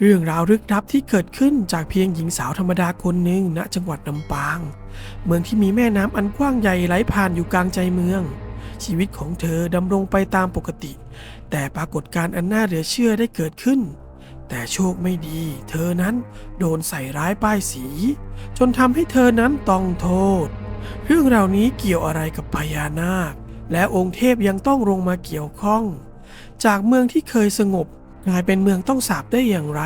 เรื่องราวลึกลับที่เกิดขึ้นจากเพียงหญิงสาวธรรมดาคนหนึ่งณจังหวัดลำปาง เมืองที่มีแม่น้ำอันกว้างใหญ่ไหลผ่านอยู่กลางใจเมือง ชีวิตของเธอดำรงไปตามปกติ แต่ปรากฏการณ์อันน่าเหลือเชื่อได้เกิดขึ้น แต่โชคไม่ดี เธอนั้นโดนใส่ร้ายป้ายสี จนทำให้เธอนั้นต้องโทษ เรื่องราวนี้เกี่ยวอะไรกับพญานาค และองค์เทพยังต้องลงมาเกี่ยวข้อง จากเมืองที่เคยสงบ กลายเป็นเมืองต้องสาบได้อย่างไร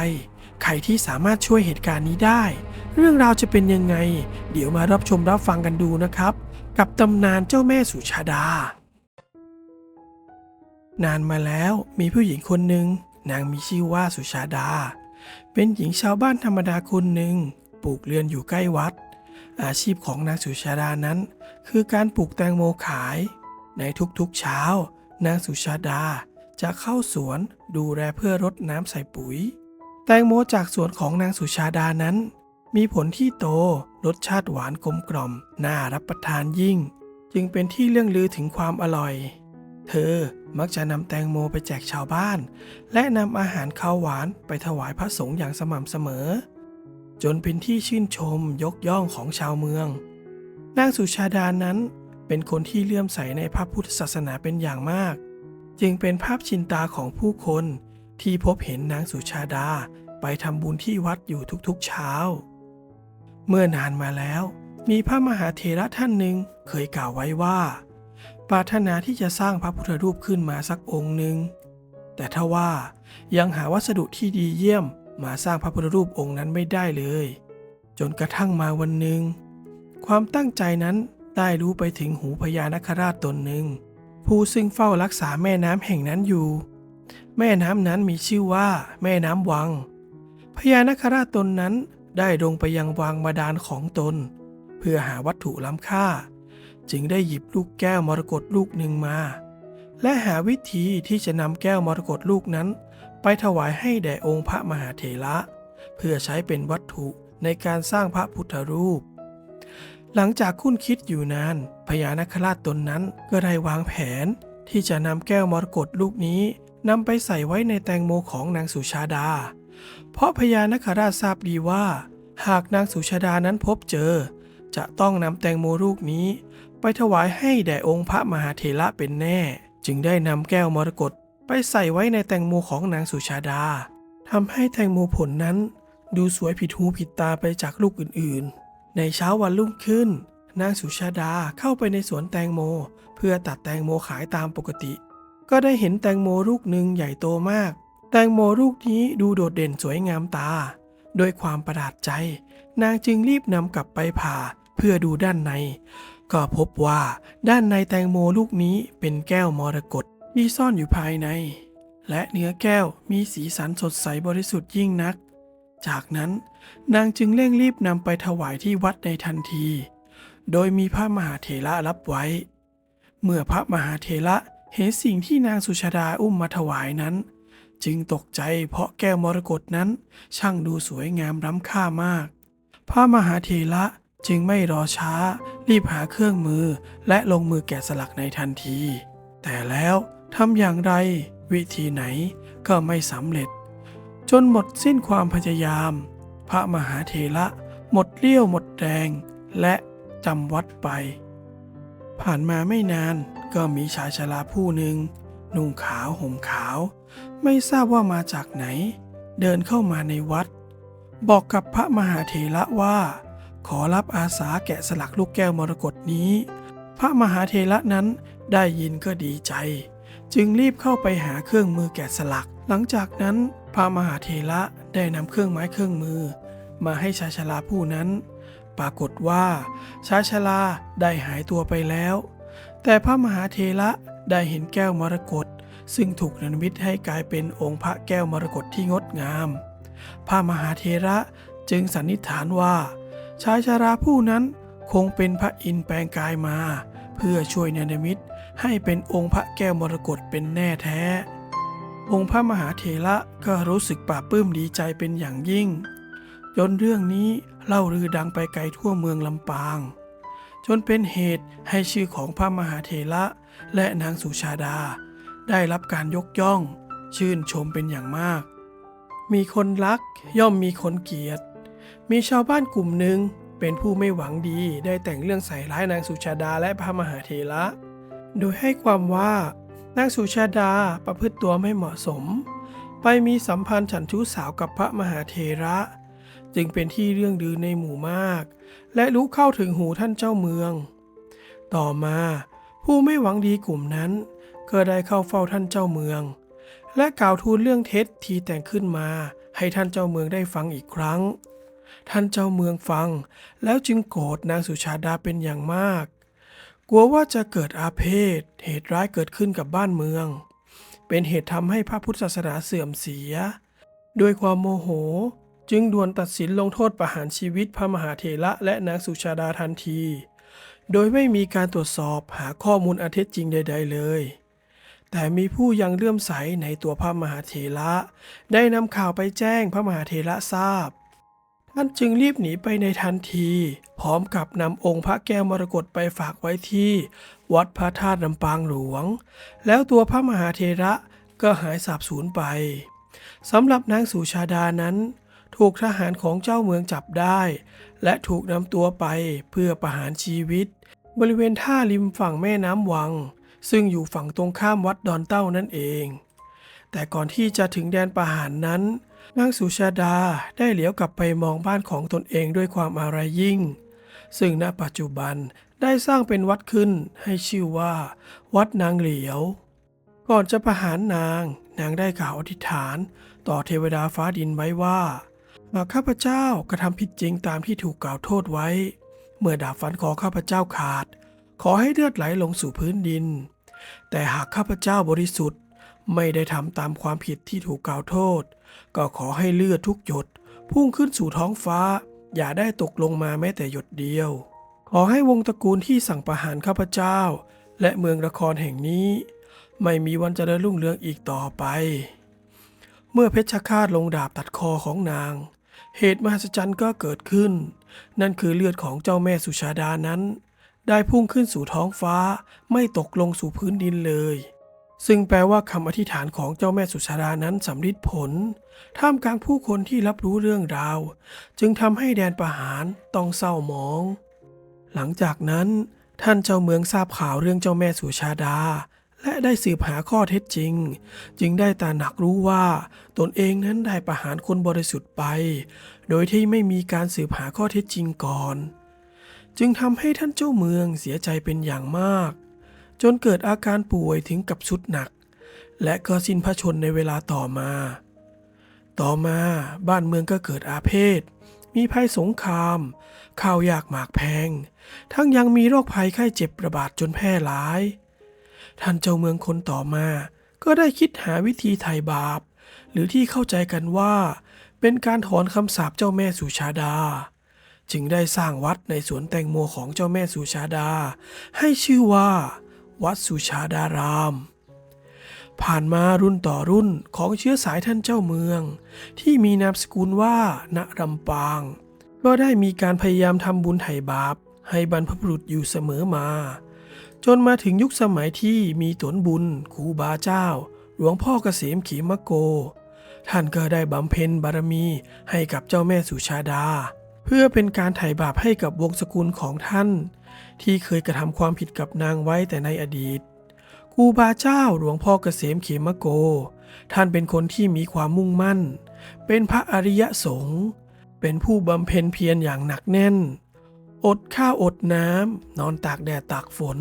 ใครที่สามารถช่วยเหตุการณ์นี้ได้ เรื่องราวจะเป็นยังไง เดี๋ยวมารับชมรับฟังกันดูนะครับ กับตำนานเจ้าแม่สุชาดา นานมาแล้วมีผู้หญิงคนหนึ่งนางมีชื่อว่าสุชาดา เป็นหญิงชาวบ้านธรรมดาคนหนึ่งปลูกเรือนอยู่ใกล้วัด อาชีพของนางสุชาดานั้น คือการปลูกแตงโมขาย ในทุกๆเช้า นางสุชาดา จะเข้าสวนดูแลเพื่อรดน้ำใส่ปุ๋ย แตงโมจากสวนของนางสุชาดานั้น มีผลที่โตรสชาติหวานกลมกล่อมน่ารับประทานยิ่ง จึงเป็นที่เรื่องลือถึงความอร่อย เธอมักจะนำแตงโมไปแจกชาวบ้าน และนำอาหารข้าวหวานไปถวายพระสงฆ์อย่างสม่ำเสมอ จนเป็นที่ชื่นชมยกย่องของชาวเมือง นางสุชาดานั้นเป็นคนที่เลื่อมใสในพระพุทธศาสนาเป็นอย่างมาก จึงเป็นภาพชินตาของผู้คนที่พบเห็นนางสุชาดาไปทำบุญที่วัดอยู่ทุกๆเช้า เมื่อนานมาแล้ว มีพระมหาเถระท่านหนึ่งเคยกล่าวไว้ว่าปรารถนาที่จะสร้างพระพุทธรูปขึ้นมาสักองค์หนึ่งแต่ถ้าว่ายังหาวัสดุที่ดีเยี่ยมมาสร้างพระพุทธรูปองค์นั้นไม่ได้เลย จนกระทั่งมาวันหนึ่งความตั้งใจนั้นได้รู้ไปถึงหูพญานคราชตนหนึ่ง ผู้ซึ่งเฝ้ารักษาแม่น้ำแห่งนั้นอยู่ แม่น้ำนั้นมีชื่อว่าแม่น้ำวัง พญานคราชตนนั้นได้ลงไปยังวังบาดาลของตน เพื่อหาวัตถุล้ำค่า จึงได้หยิบลูกแก้วมรกตลูกหนึ่งมา และหาวิธีที่จะนำแก้วมรกตลูกนั้น ไปถวายให้แด่องค์พระมหาเถระเพื่อใช้เป็นวัตถุในการสร้างพระพุทธรูป หลังจากคุ้นคิดอยู่นานพญานาคราชตนนั้นก็ได้วางแผน ที่จะนำแก้วมรกตลูกนี้นำไปใส่ไว้ในแตงโมของนางสุชาดา เพราะพญานาคราชทราบดีว่า หากนางสุชาดานั้นพบเจอ จะต้องนำแตงโมลูกนี้ ไปถวายให้แด่องค์พระมหาเถระเป็นแน่ จึงได้นำแก้วมรกตไปใส่ไว้ในแตงโมของนางสุชาดาทำให้แตงโมผลนั้น ดูสวยผิดหูผิดตาไปจากลูกอื่นๆ ในเช้าวันรุ่งขึ้น นางสุชาดาเข้าไปในสวนแตงโม เพื่อตัดแตงโมขายตามปกติ ก็ได้เห็นแตงโมลูกหนึ่งใหญ่โตมาก แตงโมลูกนี้ดูโดดเด่นสวยงามตา ด้วยความประหลาดใจ นางจึงรีบนำกลับไปผ่าเพื่อดูด้านใน ก็พบว่าด้านในแตงโมลูกนี้เป็นแก้วมรกตที่ซ่อนอยู่ภายใน และเนื้อแก้วมีสีสันสดใสบริสุทธิ์ยิ่งนัก จากนั้นนางจึงเร่งรีบนำไปถวายที่วัดในทันที โดยมีพระมหาเถระรับไว้ เมื่อพระมหาเถระเห็นสิ่งที่นางสุชาดาอุ้มมาถวายนั้น จึงตกใจเพราะแก้วมรกตนั้นช่างดูสวยงามล้ำค่ามาก พระมหาเถระจึงไม่รอช้า รีบหาเครื่องมือและลงมือแกะสลักในทันที แต่แล้วทำอย่างไร วิธีไหนก็ไม่สำเร็จ จนหมดสิ้นความพยายาม พระมหาเถระหมดเลี้ยวหมดแรงและจำวัดไป ผ่านมาไม่นานก็มีชายชราผู้หนึ่ง นุ่งขาวห่มขาว ไม่ทราบว่ามาจากไหน เดินเข้ามาในวัด บอกกับพระมหาเถระว่า ขอรับอาสาแกะสลักลูกแก้วมรกตนี้ พระมหาเถระนั้นได้ยินก็ดีใจ จึงรีบเข้าไปหาเครื่องมือแกะสลัก หลังจากนั้นพระมหาเถระได้นำเครื่องไม้เครื่องมือ มาให้ชายชราผู้นั้น ปรากฏว่าชายชราได้หายตัวไปแล้ว แต่พระมหาเถระได้เห็นแก้วมรกตซึ่งถูกนรมิตให้กลายเป็นองค์พระแก้วมรกตที่งดงาม พระมหาเถระจึงสันนิษฐานว่า ชายชาราผู้นั้นคงเป็นพระอินทร์แปลงกายมา เพื่อช่วยเนรมิตให้เป็นองค์พระแก้วมรกตเป็นแน่แท้ องค์พระมหาเถระก็รู้สึกปลาบปลื้มดีใจเป็นอย่างยิ่ง จนเรื่องนี้เล่าลือดังไปไกลทั่วเมืองลำปาง จนเป็นเหตุให้ชื่อของพระมหาเถระและนางสุชาดา ได้รับการยกย่อง ชื่นชมเป็นอย่างมาก มีคนรักย่อมมีคนเกลียด มีชาวบ้านกลุ่มหนึ่งเป็นผู้ไม่หวังดีได้แต่งเรื่องใส่ร้ายนางสุชาดาและพระมหาเถระ โดยให้ความว่า นางสุชาดาประพฤติตัวไม่เหมาะสม ไปมีสัมพันธ์ฉันชู้สาวกับพระมหาเถระ จึงเป็นที่เรื่องดือในหมู่มาก และรู้เข้าถึงหูท่านเจ้าเมือง ต่อมาผู้ไม่หวังดีกลุ่มนั้น ก็ได้เข้าเฝ้าท่านเจ้าเมือง และกล่าวทูลเรื่องเท็จที่แต่งขึ้นมาให้ท่านเจ้าเมืองได้ฟังอีกครั้ง ท่านเจ้าเมืองฟัง แล้วจึงโกรธนางสุชาดาเป็นอย่างมาก กลัวว่าจะเกิดอาเพศ เหตุร้ายเกิดขึ้นกับบ้านเมือง เป็นเหตุทำให้พระพุทธศาสนาเสื่อมเสีย ด้วยความโมโหจึงด่วนตัดสินลงโทษประหารชีวิตพระมหาเถระและนางสุชาดาทันที โดยไม่มีการตรวจสอบหาข้อมูลอันเท็จจริงใด ๆ เลย แต่มีผู้ยังเลื่อมใสในตัวพระมหาเถระได้นำข่าวไปแจ้งพระมหาเถระทราบ ท่านจึงรีบหนีไปในทันที พร้อมกับนำองค์พระแก้วมรกตไปฝากไว้ที่ วัดพระธาตุลำปางหลวง แล้วตัวพระมหาเถระก็หายสาบสูญไปสำหรับนางสุชาดานั้น ถูกทหารของเจ้าเมืองจับได้ และถูกนำตัวไปเพื่อประหารชีวิต บริเวณท่าริมฝั่งแม่น้ำวัง ซึ่งอยู่ฝั่งตรงข้ามวัดดอนเต้านั่นเอง แต่ก่อนที่จะถึงแดนประหารนั้น นางสุชาดาได้เหลียวกลับไปมองบ้านของตนเองด้วยความอาลัยยิ่ง ซึ่งณปัจจุบันได้สร้างเป็นวัดขึ้นให้ชื่อว่า วัดนางเหลียว ก่อนจะประหารนาง นางได้กล่าวอธิษฐาน ต่อเทวดาฟ้าดินไว้ว่าหากข้าพเจ้ากระทำผิดจริงตามที่ถูกกล่าวโทษไว้ เมื่อดาบฟันคอข้าพเจ้าขาด ขอให้เลือดไหลลงสู่พื้นดิน แต่หากข้าพเจ้าบริสุทธิ์ ไม่ได้ทำตามความผิดที่ถูกกล่าวโทษ ก็ขอให้เลือดทุกหยด พุ่งขึ้นสู่ท้องฟ้า อย่าได้ตกลงมาแม้แต่หยดเดียว ขอให้วงตระกูลที่สั่งประหารข้าพเจ้า และเมืองละครแห่งนี้ ไม่มีวันเจริญรุ่งเรืองอีกต่อไป เมื่อเพชฌฆาตลงดาบตัดคอของนาง เหตุมหัศจรรย์ก็เกิดขึ้น นั่นคือเลือดของเจ้าแม่สุชาดานั้น ได้พุ่งขึ้นสู่ท้องฟ้าไม่ตกลงสู่พื้นดินเลย ซึ่งแปลว่าคำอธิษฐานของเจ้าแม่สุชาดานั้นสำลิดผล ท่ามกลางผู้คนที่รับรู้เรื่องราว จึงทำให้แดนประหารต้องเศร้าหมอง หลังจากนั้นท่านเจ้าเมืองทราบข่าวเรื่องเจ้าแม่สุชาดา และได้สืบหาข้อเท็จจริง จึงได้ตระหนักรู้ว่า ตนเองนั้นได้ประหารคนบริสุทธิ์ไป โดยที่ไม่มีการสืบหาข้อเท็จจริงก่อน จึงทำให้ท่านเจ้าเมืองเสียใจเป็นอย่างมาก จนเกิดอาการป่วยถึงกับสุดหนัก และก็สิ้นพระชนในเวลาต่อมา ต่อมาบ้านเมืองก็เกิดอาเพศ มีภัยสงคราม ข้าวยากหมากแพง ทั้งยังมีโรคภัยไข้เจ็บระบาดจนแพร่หลาย ท่านเจ้าเมืองคนต่อมา ก็ได้คิดหาวิธีไถ่บาป หรือที่เข้าใจกันว่า เป็นการถอนคำสาปเจ้าแม่สุชาดาจึงได้สร้างวัดในสวนแตงโมของเจ้าแม่สุชาดา ให้ชื่อว่า วัดสุชาดาราม ผ่านมารุ่นต่อรุ่นของเชื้อสายท่านเจ้าเมือง ที่มีนามสกุลว่าณรำปาง ก็ได้มีการพยายามทำบุญไถ่บาป ให้บรรพบุรุษอยู่เสมอมา จนมาถึงยุคสมัยที่มีตนบุญครูบาเจ้า หลวงพ่อเกษมขีมโก ท่านก็ได้บำเพ็ญบารมีให้กับเจ้าแม่สุชาดา เพื่อเป็นการไถ่บาปให้กับวงศกุลของท่าน ที่เคยกระทำความผิดกับนางไว้แต่ในอดีตครูบาเจ้าหลวงพ่อเกษมเขมโก ท่านเป็นคนที่มีความมุ่งมั่น เป็นพระอริยสงฆ์เป็นผู้บำเพ็ญเพียรอย่างหนักแน่น อดข้าวอดน้ำนอนตากแดดตากฝน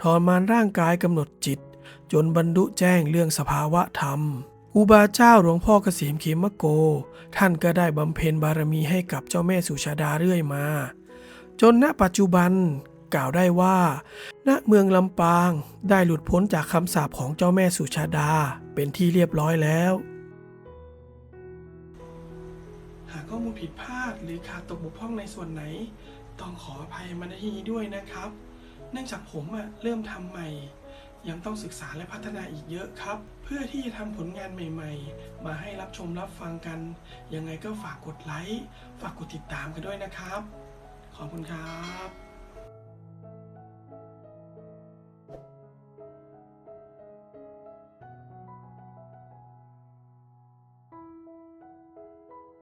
ทรมานร่างกายกำหนดจิต จนบรรลุแจ้งเรื่องสภาวะธรรมครูบาเจ้าหลวงพ่อเกษมเขมโก ท่านก็ได้บำเพ็ญบารมีให้กับเจ้าแม่สุชาดาเรื่อยมา จนณปัจจุบันกล่าวได้ว่า ณเมืองลำปางได้หลุดพ้นจากคำสาปของเจ้าแม่สุชาดาเป็นที่เรียบร้อยแล้ว หากข้อมูลผิดพลาดหรือขาดตกบกพร่องในส่วนไหน ต้องขออภัยมาณที่นี้ด้วยนะครับ เนื่องจากผมอะเริ่มทำใหม่ ยังต้องศึกษาและพัฒนาอีกเยอะครับ เพื่อที่จะทำผลงานใหม่ ๆ มาให้รับชมรับฟังกัน ยังไงก็ฝากกดไลค์ฝากกดติดตามกันด้วยนะครับ ขอบคุณครับ